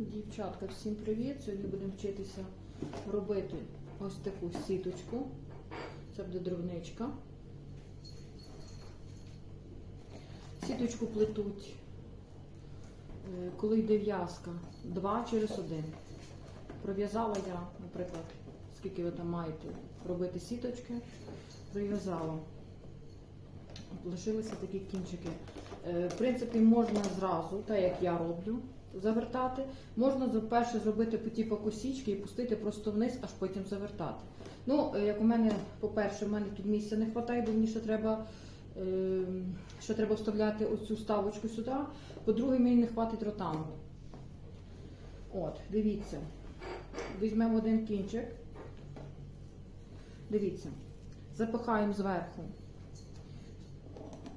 Дівчатка, всім привіт! Сьогодні будемо вчитися робити ось таку сіточку. Це буде дровничка. Сіточку плетуть, е, коли йде в'язка, два через один. Пров'язала я, наприклад, скільки ви там маєте робити сіточки, пров'язала. Лишилися такі кінчики. Е, В принципі, можна зразу, так як я роблю, завертати. Можна перше зробити по типу косічки і пустити просто вниз, аж потім завертати. Ну, е, як у мене, по-перше, в мене тут місця не вистачає, бо мені ще треба, е, ще треба вставляти оцю ставочку сюди. По-друге, мені не вистачить ротангу. От, дивіться. Візьмемо один кінчик. Дивіться. Запихаємо зверху.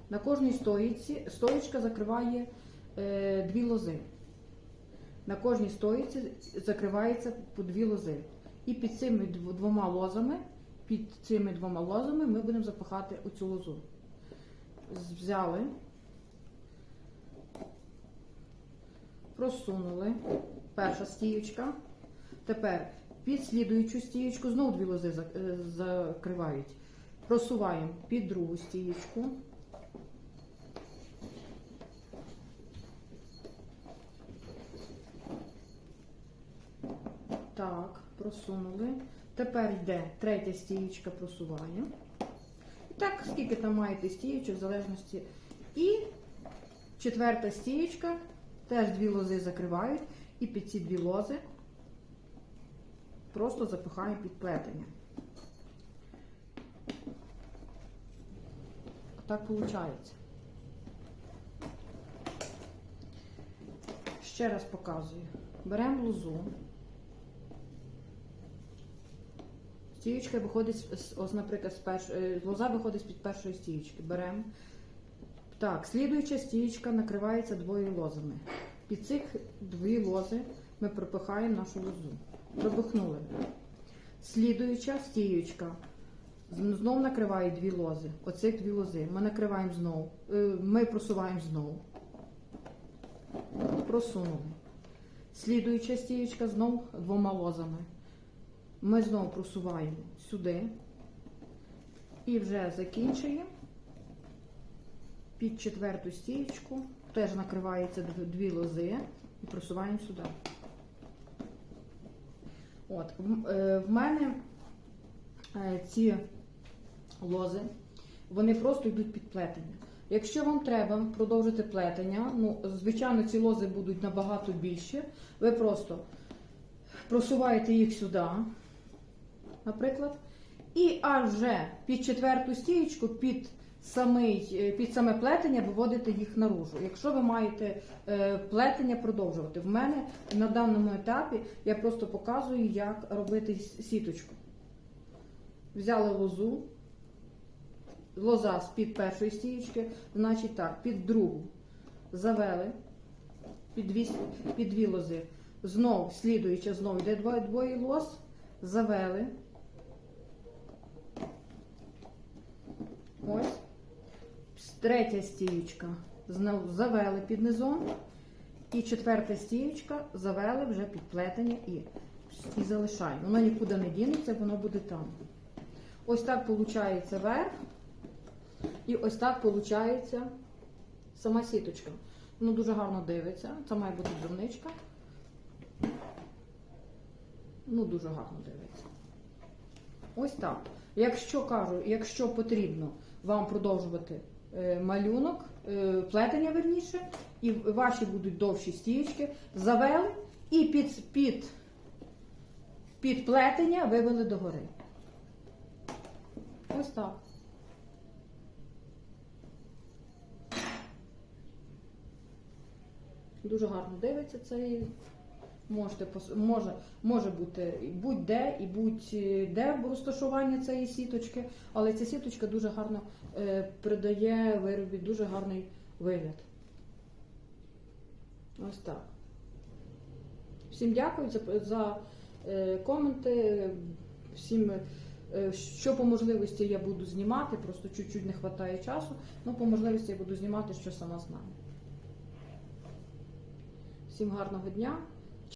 На кожній стоїці стоїчка закриває е, дві лози. На кожній стоїці закривається по дві лози. І під цими двома лозами, під цими двома лозами ми будемо запихати оцю лозу. Взяли, просунули. Перша стіючка. Тепер під слідуючу стіючку знову дві лози е, закривають. Просуваємо під другу стіючку. Так, просунули. Тепер йде третя стієчка просування. І так, скільки там маєте стієчок, в залежності. І четверта стієчка, теж дві лози закривають. І під ці дві лози просто запихаємо під плетення. Так виходить. Ще раз показую. Беремо лозу. Стіючка виходить, з- ось, наприклад, з перш... е, лоза виходить з-під першої стіючки. Беремо. Так, слідуюча стіючка накривається двоє лозами. Під цих дві лози ми пропихаємо нашу лозу. Пропихнули. Слідуюча стіючка. з- Знов накриває дві лози. Оцих дві лози. Ми накриваємо знову. Е, Ми просуваємо знову. Просунули. Слідуюча стіючка знов двома лозами. Ми знову просуваємо сюди і вже закінчуємо. Під четверту стієчку теж накривається дві лози і просуваємо сюди. От, в, е, мене е, ці лози, вони просто йдуть під плетення. Якщо вам треба продовжити плетення, ну, звичайно, ці лози будуть набагато більші, ви просто просуваєте їх сюди, наприклад, і аж вже під четверту стієчку, під, е, під саме плетення виводите їх наружу. Якщо ви маєте е, плетення продовжувати. В мене на даному етапі я просто показую, як робити сіточку. Взяли лозу, лоза з-під першої стієчки, значить так, під другу завели, під дві, під дві лози. Знов, слідуючи, знов йде двоє, двоє лоз, завели. Ось. Третя стіючка. Знов завели під низом. І четверта стіючка завели вже під плетення і, і залишаємо. Воно нікуди не дінеться, воно буде там. Ось так виходить верх. І ось так виходить сама сіточка. Воно дуже гарно дивиться. Це має бути дровничка. Ну, дуже гарно дивиться. Ось так. Якщо кажу, якщо потрібно вам продовжувати е, малюнок, е, плетення верніше, і ваші будуть довші стіючки, завели і під, під, під плетення вивели догори. Ось так. Дуже гарно дивиться цей. Можете може, може бути будь-де і будь-де розташування цієї сіточки, але ця сіточка дуже гарно е, придає виробі дуже гарний вигляд. Ось так. Всім дякую за, за е, коменти. Всім, е, що по можливості я буду знімати, просто чуть-чуть не вистачає часу, але по можливості я буду знімати, що сама знаю. Всім гарного дня.